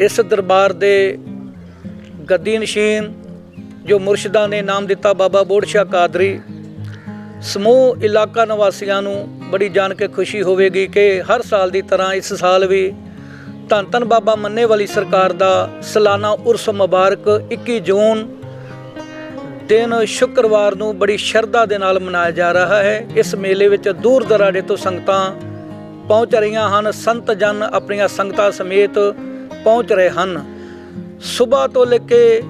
ਇਸ ਦਰਬਾਰ ਦੇ ਗੱਦੀ ਨਸ਼ੀਨ, ਜੋ ਮੁਰਸ਼ਿਦਾਂ ਨੇ ਨਾਮ ਦਿੱਤਾ ਬਾਬਾ ਬੋੜ ਸ਼ਾਹ ਕਾਦਰੀ, ਸਮੂਹ ਇਲਾਕਾ ਨਿਵਾਸੀਆਂ ਨੂੰ ਬੜੀ ਜਾਣ ਕੇ ਖੁਸ਼ੀ ਹੋਵੇਗੀ ਕਿ ਹਰ ਸਾਲ ਦੀ ਤਰ੍ਹਾਂ ਇਸ ਸਾਲ ਵੀ ਧੰਨ ਧੰਨ ਬਾਬਾ ਮੰਨੇ ਵਾਲੀ ਸਰਕਾਰ ਦਾ ਸਾਲਾਨਾ ਉਰਸ ਮੁਬਾਰਕ 21 ਜੂਨ ਦਿਨ ਸ਼ੁੱਕਰਵਾਰ ਨੂੰ ਬੜੀ ਸ਼ਰਧਾ ਦੇ ਨਾਲ ਮਨਾਇਆ ਜਾ ਰਿਹਾ ਹੈ। ਇਸ ਮੇਲੇ ਵਿੱਚ ਦੂਰ ਦਰਾਡੇ ਤੋਂ ਸੰਗਤਾਂ ਪਹੁੰਚ ਰਹੀਆਂ ਹਨ। ਸੰਤ ਜਨ ਆਪਣੀਆਂ ਸੰਗਤਾਂ ਸਮੇਤ ਪਹੁੰਚ ਰਹੇ ਹਨ। ਸਵੇਰ ਤੋਂ ਲੈ ਕੇ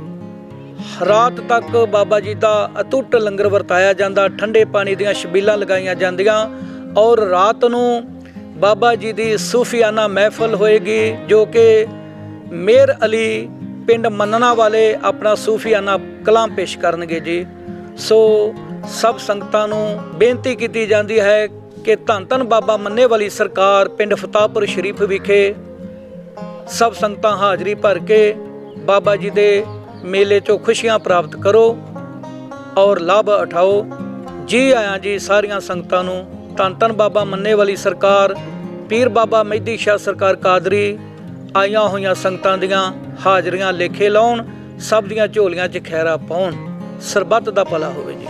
ਰਾਤ ਤੱਕ ਬਾਬਾ ਜੀ ਦਾ ਅਟੁੱਟ ਲੰਗਰ ਵਰਤਾਇਆ ਜਾਂਦਾ, ਠੰਡੇ ਪਾਣੀ ਦੀਆਂ ਛਬੀਲਾਂ ਲਗਾਈਆਂ ਜਾਂਦੀਆਂ ਔਰ ਰਾਤ ਨੂੰ ਬਾਬਾ ਜੀ ਦੀ ਸੂਫੀਆਨਾ ਮਹਿਫਲ ਹੋਏਗੀ ਜੋ ਕਿ ਮੇਰ ਅਲੀ ਪਿੰਡ ਮੰਨਣਾ ਵਾਲੇ ਆਪਣਾ ਸੂਫੀਆਨਾ ਕਲਾਮ ਪੇਸ਼ ਕਰਨਗੇ ਜੀ। ਸੋ ਸਭ ਸੰਗਤਾਂ ਨੂੰ ਬੇਨਤੀ ਕੀਤੀ ਜਾਂਦੀ ਹੈ ਕਿ ਧੰਨ ਧੰਨ ਬਾਬਾ ਮੰਨੇ ਵਾਲੀ ਸਰਕਾਰ ਪਿੰਡ ਫਤਾਪੁਰ ਸ਼ਰੀਫ ਵਿਖੇ ਸਭ ਸੰਗਤਾਂ ਹਾਜ਼ਰੀ ਭਰ ਕੇ ਬਾਬਾ ਜੀ ਦੇ ਮੇਲੇ 'ਚੋਂ ਖੁਸ਼ੀਆਂ ਪ੍ਰਾਪਤ ਕਰੋ ਔਰ ਲਾਭ ਉਠਾਓ। ਜੀ ਆਇਆਂ ਜੀ ਸਾਰੀਆਂ ਸੰਗਤਾਂ ਨੂੰ ਧੰਨ ਧੰਨ ਬਾਬਾ ਮੰਨੇ ਵਾਲੀ ਸਰਕਾਰ, ਪੀਰ ਬਾਬਾ ਮਹਿਦੀ ਸ਼ਾਹ ਸਰਕਾਰ ਕਾਦਰੀ, ਆਈਆਂ ਹੋਈਆਂ ਸੰਗਤਾਂ ਦੀਆਂ ਹਾਜ਼ਰੀਆਂ ਲੇਖੇ ਲਾਉਣ, ਸਭ ਦੀਆਂ ਝੋਲੀਆਂ 'ਚ ਖੈਰਾ ਪਾਉਣ। ਸਰਬੱਤ ਦਾ ਭਲਾ ਹੋਵੇ ਜੀ।